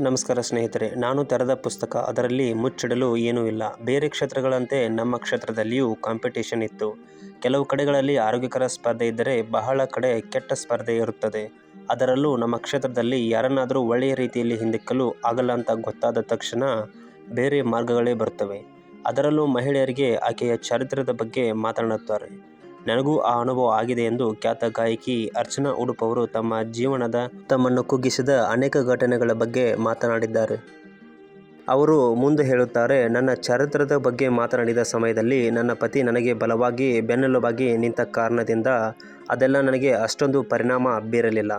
ನಮಸ್ಕಾರ ಸ್ನೇಹಿತರೆ, ನಾನು ತೆರೆದ ಪುಸ್ತಕ, ಅದರಲ್ಲಿ ಮುಚ್ಚಿಡಲು ಏನೂ ಇಲ್ಲ. ಬೇರೆ ಕ್ಷೇತ್ರಗಳಂತೆ ನಮ್ಮ ಕ್ಷೇತ್ರದಲ್ಲಿಯೂ ಕಾಂಪಿಟೇಷನ್ ಇತ್ತು. ಕೆಲವು ಕಡೆಗಳಲ್ಲಿ ಆರೋಗ್ಯಕರ ಸ್ಪರ್ಧೆ ಇದ್ದರೆ ಬಹಳ ಕಡೆ ಕೆಟ್ಟ ಸ್ಪರ್ಧೆ ಇರುತ್ತದೆ. ಅದರಲ್ಲೂ ನಮ್ಮ ಕ್ಷೇತ್ರದಲ್ಲಿ ಯಾರನ್ನಾದರೂ ಒಳ್ಳೆಯ ರೀತಿಯಲ್ಲಿ ಹಿಂದಿಕ್ಕಲು ಆಗಲ್ಲ ಅಂತ ಗೊತ್ತಾದ ತಕ್ಷಣ ಬೇರೆ ಮಾರ್ಗಗಳೇ ಬರುತ್ತವೆ. ಅದರಲ್ಲೂ ಮಹಿಳೆಯರಿಗೆ ಆಕೆಯ ಚಾರಿತ್ರ್ಯದ ಬಗ್ಗೆ ಮಾತನಾಡುತ್ತಾರೆ. ನನಗೂ ಆ ಅನುಭವ ಆಗಿದೆ ಎಂದು ಖ್ಯಾತ ಗಾಯಕಿ ಅರ್ಚನಾ ಉಡುಪ್ ತಮ್ಮ ಜೀವನದ ತಮ್ಮನ್ನು ಕುಗ್ಗಿಸಿದ ಅನೇಕ ಘಟನೆಗಳ ಬಗ್ಗೆ ಮಾತನಾಡಿದ್ದಾರೆ. ಅವರು ಮುಂದೆ ಹೇಳುತ್ತಾರೆ, ನನ್ನ ಚರಿತ್ರದ ಬಗ್ಗೆ ಮಾತನಾಡಿದ ಸಮಯದಲ್ಲಿ ನನ್ನ ಪತಿ ನನಗೆ ಬಲವಾಗಿ, ಬೆನ್ನೆಲುಬಾಗಿ ನಿಂತ ಕಾರಣದಿಂದ ಅದೆಲ್ಲ ನನಗೆ ಅಷ್ಟೊಂದು ಪರಿಣಾಮ ಬೀರಲಿಲ್ಲ.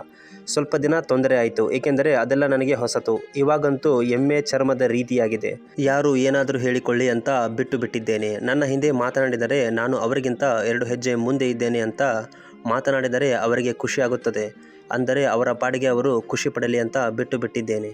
ಸ್ವಲ್ಪ ದಿನ ತೊಂದರೆ ಆಯಿತು, ಏಕೆಂದರೆ ಅದೆಲ್ಲ ನನಗೆ ಹೊಸತು. ಇವಾಗಂತೂ ಎಮ್ಮೆ ಚರ್ಮದ ರೀತಿಯಾಗಿದೆ. ಯಾರು ಏನಾದರೂ ಹೇಳಿಕೊಳ್ಳಿ ಅಂತ ಬಿಟ್ಟು ಬಿಟ್ಟಿದ್ದೇನೆ. ನನ್ನ ಹಿಂದೆ ಮಾತನಾಡಿದರೆ ನಾನು ಅವರಿಗಿಂತ ಎರಡು ಹೆಜ್ಜೆ ಮುಂದೆ ಇದ್ದೇನೆ ಅಂತ ಮಾತನಾಡಿದರೆ ಅವರಿಗೆ ಖುಷಿಯಾಗುತ್ತದೆ. ಅಂದರೆ ಅವರ ಪಾಡಿಗೆ ಅವರು ಖುಷಿ ಪಡಲಿ ಅಂತ ಬಿಟ್ಟು ಬಿಟ್ಟಿದ್ದೇನೆ.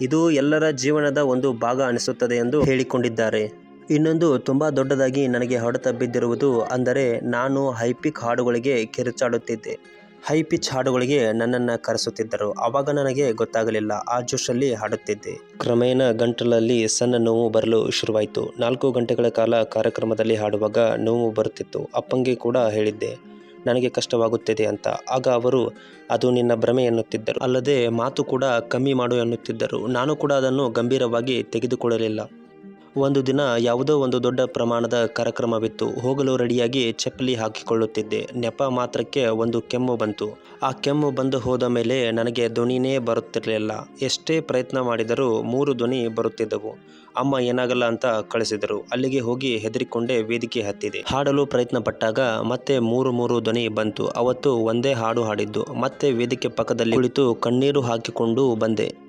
ಇದು ಎಲ್ಲರ ಜೀವನದ ಒಂದು ಭಾಗ ಅನಿಸುತ್ತದೆ ಎಂದು ಹೇಳಿಕೊಂಡಿದ್ದಾರೆ. ಇನ್ನೊಂದು ತುಂಬ ದೊಡ್ಡದಾಗಿ ನನಗೆ ಹೊಡೆತ ಬಿದ್ದಿರುವುದು ಅಂದರೆ ನಾನು ಹೈಪಿಕ್ ಹಾಡುಗಳಿಗೆ ಕಿರುಚಾಡುತ್ತಿದ್ದೆ. ಹೈಪಿಚ್ ಹಾಡುಗಳಿಗೆ ನನ್ನನ್ನು ಕರೆಸುತ್ತಿದ್ದರು. ಆವಾಗ ನನಗೆ ಗೊತ್ತಾಗಲಿಲ್ಲ. ಆ ಜೋಶಲ್ಲಿ ಹಾಡುತ್ತಿದ್ದೆ. ಕ್ರಮೇಣ ಗಂಟಲಲ್ಲಿ ಸಣ್ಣ ನೋವು ಬರಲು ಶುರುವಾಯಿತು. ನಾಲ್ಕು ಗಂಟೆಗಳ ಕಾಲ ಕಾರ್ಯಕ್ರಮದಲ್ಲಿ ಹಾಡುವಾಗ ನೋವು ಬರುತ್ತಿತ್ತು. ಅಪ್ಪಂಗೆ ಕೂಡ ಹೇಳಿದ್ದೆ. ನನಗೆ ಕಷ್ಟವಾಗುತ್ತದೆ ಅಂತ. ಆಗ ಅವರು, ಅದು ನಿನ್ನ ಭ್ರಮೆ ಎನ್ನುತ್ತಿದ್ದರು. ಅಲ್ಲದೆ ಮಾತು ಕೂಡ ಕಮ್ಮಿ ಮಾಡು ಎನ್ನುತ್ತಿದ್ದರು. ನಾನು ಕೂಡ ಅದನ್ನು ಗಂಭೀರವಾಗಿ ತೆಗೆದುಕೊಳ್ಳಲಿಲ್ಲ. ಒಂದು ದಿನ ಯಾವುದೋ ಒಂದು ದೊಡ್ಡ ಪ್ರಮಾಣದ ಕಾರ್ಯಕ್ರಮವಿತ್ತು. ಹೋಗಲು ರೆಡಿಯಾಗಿ ಚಪ್ಪಲಿ ಹಾಕಿಕೊಳ್ಳುತ್ತಿದ್ದೆ. ನೆಪ ಮಾತ್ರಕ್ಕೆ ಒಂದು ಕೆಮ್ಮು ಬಂತು. ಆ ಕೆಮ್ಮು ಬಂದು ಹೋದ ಮೇಲೆ ನನಗೆ ಧ್ವನಿನೇ ಬರುತ್ತಿರಲಿಲ್ಲ. ಎಷ್ಟೇ ಪ್ರಯತ್ನ ಮಾಡಿದರೂ ಮೂರು ಧ್ವನಿ ಬರುತ್ತಿದ್ದವು. ಅಮ್ಮ ಏನಾಗಲ್ಲ ಅಂತ ಕಳಿಸಿದರು. ಅಲ್ಲಿಗೆ ಹೋಗಿ ಹೆದರಿಕೊಂಡೇ ವೇದಿಕೆ ಹತ್ತಿದೆ. ಹಾಡಲು ಪ್ರಯತ್ನ ಪಟ್ಟಾಗ ಮತ್ತೆ ಮೂರು ಮೂರು ಧ್ವನಿ ಬಂತು. ಅವತ್ತು ಒಂದೇ ಹಾಡು ಹಾಡಿದ್ದು. ಮತ್ತೆ ವೇದಿಕೆ ಪಕ್ಕದಲ್ಲಿ ಕುಳಿತು ಕಣ್ಣೀರು ಹಾಕಿಕೊಂಡು ಬಂದೆ.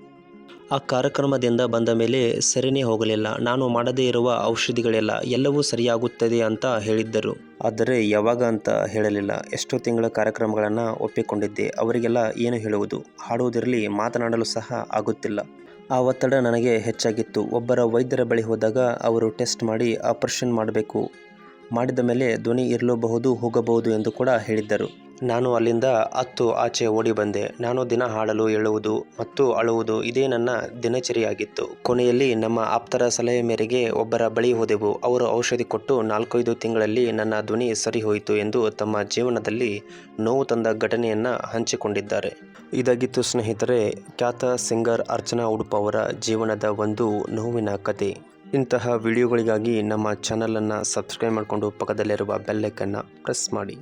ಆ ಕಾರ್ಯಕ್ರಮದಿಂದ ಬಂದ ಮೇಲೆ ಸರಿನೇ ಹೋಗಲಿಲ್ಲ. ನಾನು ಮಾಡದೇ ಇರುವ ಔಷಧಿಗಳೆಲ್ಲ ಎಲ್ಲವೂ ಸರಿಯಾಗುತ್ತದೆ ಅಂತ ಹೇಳಿದ್ದರು. ಆದರೆ ಯಾವಾಗ ಅಂತ ಹೇಳಲಿಲ್ಲ. ಎಷ್ಟೋ ತಿಂಗಳ ಕಾರ್ಯಕ್ರಮಗಳನ್ನು ಒಪ್ಪಿಕೊಂಡಿದ್ದೆ. ಅವರಿಗೆಲ್ಲ ಏನು ಹೇಳುವುದು? ಹಾಡುವುದಿರಲಿ, ಮಾತನಾಡಲು ಸಹ ಆಗುತ್ತಿಲ್ಲ. ಆ ಒತ್ತಡ ನನಗೆ ಹೆಚ್ಚಾಗಿತ್ತು. ಒಬ್ಬರ ವೈದ್ಯರ ಬಳಿ ಹೋದಾಗ ಅವರು ಟೆಸ್ಟ್ ಮಾಡಿ ಆಪರೇಷನ್ ಮಾಡಬೇಕು. ಮಾಡಿದ ಮೇಲೆ ಧ್ವನಿ ಇರಲೂಬಹುದು, ಹೋಗಬಹುದು ಎಂದು ಕೂಡ ಹೇಳಿದ್ದರು. ನಾನು ಅಲ್ಲಿಂದ ಹತ್ತು ಆಚೆ ಓಡಿ ಬಂದೆ. ನಾನು ದಿನ ಹಾಡಲು ಹೇಳುವುದು ಮತ್ತು ಅಳುವುದು ಇದೇ ನನ್ನ ದಿನಚರಿಯಾಗಿತ್ತು. ಕೊನೆಯಲ್ಲಿ ನಮ್ಮ ಆಪ್ತರ ಸಲಹೆ ಮೇರೆಗೆ ಒಬ್ಬರ ಬಳಿ ಹೋದೆವು. ಅವರು ಔಷಧಿ ಕೊಟ್ಟು ನಾಲ್ಕೈದು ತಿಂಗಳಲ್ಲಿ ನನ್ನ ಧ್ವನಿ ಸರಿ ಹೋಯಿತು ಎಂದು ತಮ್ಮ ಜೀವನದಲ್ಲಿ ನೋವು ತಂದ ಘಟನೆಯನ್ನು ಹಂಚಿಕೊಂಡಿದ್ದಾರೆ. ಇದಾಗಿತ್ತು ಸ್ನೇಹಿತರೆ, ಖ್ಯಾತ ಸಿಂಗರ್ ಅರ್ಚನಾ ಉಡುಪ ಅವರ ಜೀವನದ ಒಂದು ನೋವಿನ ಕತೆ. ಇಂತಹ ವಿಡಿಯೋಗಳಿಗಾಗಿ ನಮ್ಮ ಚಾನಲನ್ನು ಸಬ್ಸ್ಕ್ರೈಬ್ ಮಾಡಿಕೊಂಡು ಪಕ್ಕದಲ್ಲಿರುವ ಬೆಲ್ಲೈಕನ್ನು ಪ್ರೆಸ್ ಮಾಡಿ.